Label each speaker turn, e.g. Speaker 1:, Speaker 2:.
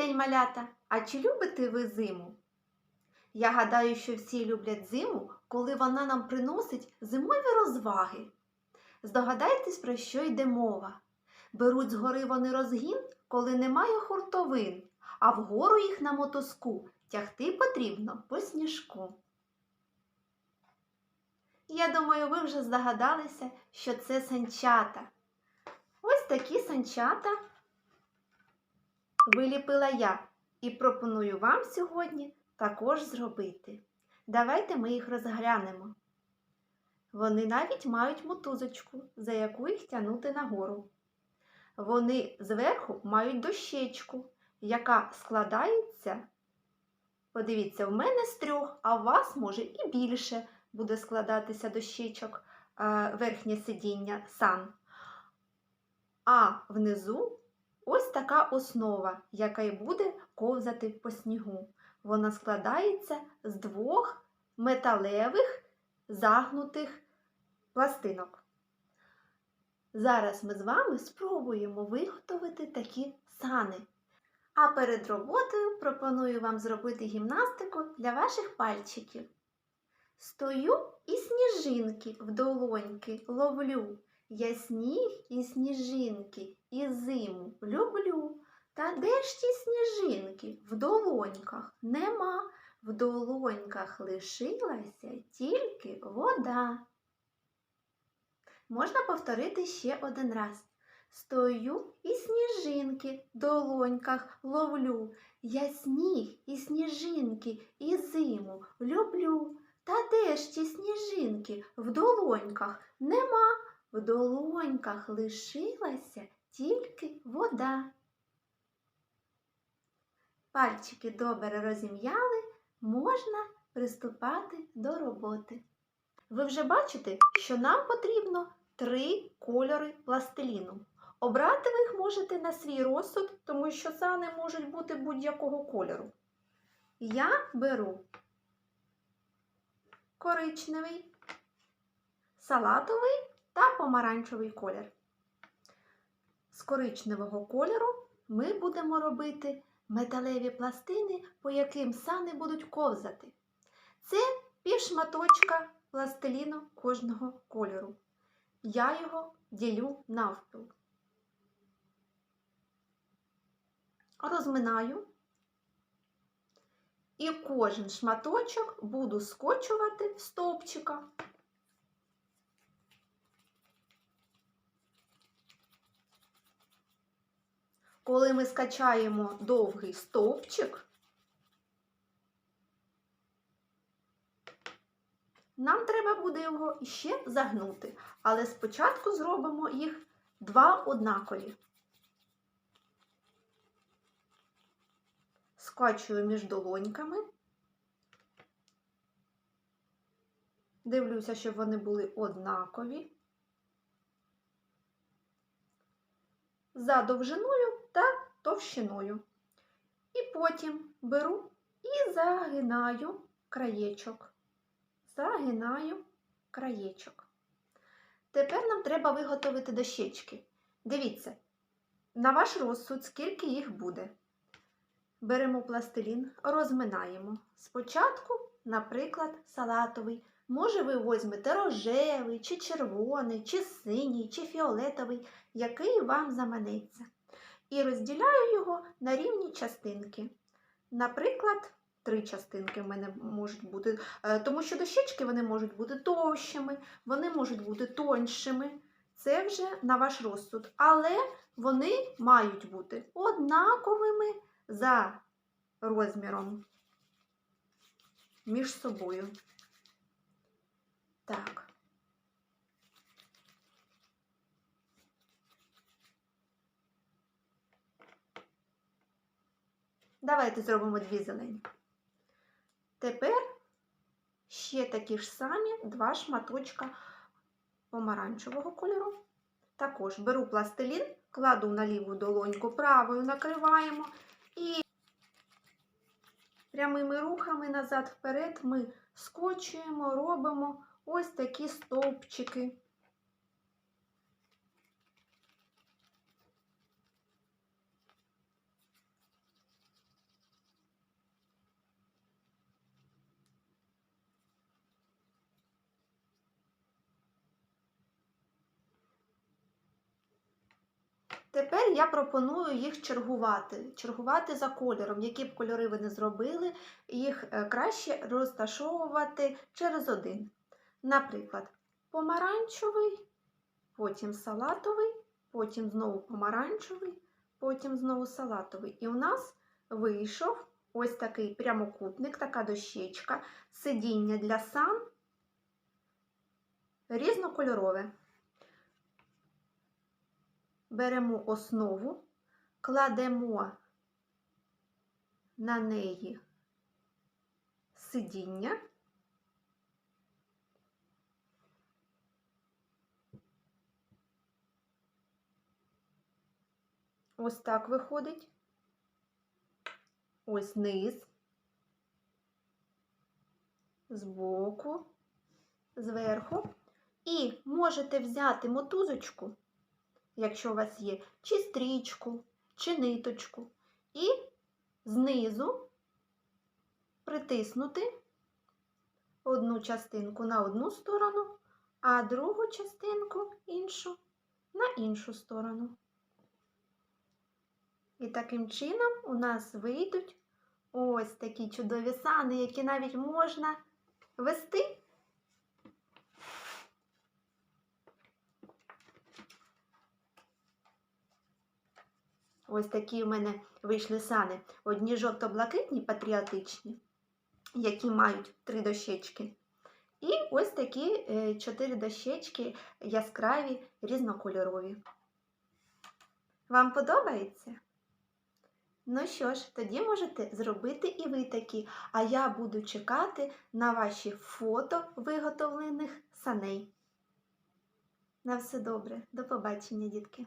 Speaker 1: день, малята! А чи любите ви зиму? Я гадаю, що всі люблять зиму, коли вона нам приносить зимові розваги. Здогадайтесь, про що йде мова. Беруть з гори вони розгін, коли немає хуртовин, а вгору їх на мотузку тягти потрібно по сніжку. Я думаю, ви вже здогадалися, що це санчата. Ось такі санчата виліпила я і пропоную вам сьогодні також зробити. Давайте ми їх розглянемо. Вони навіть мають мотузочку, за яку їх тягнути нагору. Вони зверху мають дощечку, яка складається. Подивіться, в мене з трьох, а у вас може і більше буде складатися дощечок е, верхнє сидіння сан. А внизу ось така основа, яка й буде ковзати по снігу. Вона складається з двох металевих загнутих пластинок. Зараз ми з вами спробуємо виготовити такі сани. А перед роботою пропоную вам зробити гімнастику для ваших пальчиків. Стою і сніжинки в долоньки ловлю. Я сніг і сніжинки і зиму люблю. Та де ж ті сніжинки в долоньках нема, в долоньках лишилася тільки вода. Можна повторити ще один раз. Стою і сніжинки в долоньках ловлю. Я сніг і сніжинки і зиму люблю. Та де ж ті сніжинки в долоньках нема, в долоньках лишилася тільки вода. Пальчики добре розім'яли, можна приступати до роботи. Ви вже бачите, що нам потрібно три кольори пластиліну. Обрати ви їх можете на свій розсуд, тому що сани можуть бути будь-якого кольору. Я беру коричневий, салатовий та помаранчевий колір. З коричневого кольору ми будемо робити металеві пластини, по яким сани будуть ковзати. Це півшматочка пластиліну кожного кольору. Я його ділю навпіл. Розминаю і кожен шматочок буду скочувати в стовпчика. Коли ми скачаємо довгий стовпчик, нам треба буде його ще загнути, але спочатку зробимо їх два однакові. Скачую між долоньками, дивлюся, щоб вони були однакові. За довжиною товщиною. І потім беру і загинаю краєчок. Загинаю краєчок. Тепер нам треба виготовити дощечки. Дивіться, на ваш розсуд, скільки їх буде. Беремо пластилін, розминаємо. Спочатку, наприклад, салатовий. Може, ви візьмете рожевий, чи червоний, чи синій, чи фіолетовий, який вам заманеться. І розділяю його на рівні частинки. Наприклад, три частинки в мене можуть бути, е, тому що дощечки вони можуть бути товщими, вони можуть бути тоншими. Це вже на ваш розсуд. Але вони мають бути однаковими за розміром між собою. Так. Давайте зробимо дві зелені. Тепер ще такі ж самі два шматочка помаранчевого кольору. Також беру пластилін, кладу на ліву долоньку, правою накриваємо і прямими рухами назад-вперед ми скочуємо, робимо ось такі стовпчики. Тепер я пропоную їх чергувати, чергувати за кольором. Які б кольори ви не зробили, їх е, краще розташовувати через один. Наприклад, помаранчевий, потім салатовий, потім знову помаранчевий, потім знову салатовий. І у нас вийшов ось такий прямокутник, така дощечка, сидіння для сан різнокольорове. Беремо основу, кладемо на неї сидіння. Ось так виходить. Ось низ, збоку, зверху. І можете взяти мотузочку, якщо у вас є, чи стрічку, чи ниточку, і знизу притиснути одну частинку на одну сторону, а другу частинку іншу на іншу сторону. І таким чином у нас вийдуть ось такі чудові сани, які навіть можна вести. Ось такі у мене вийшли сани. Одні жовто-блакитні, патріотичні, які мають три дощечки. І ось такі е, чотири дощечки яскраві, різнокольорові. Вам подобається? Ну що ж, тоді можете зробити і ви такі, а я буду чекати на ваші фото виготовлених саней. На все добре, до побачення, дітки!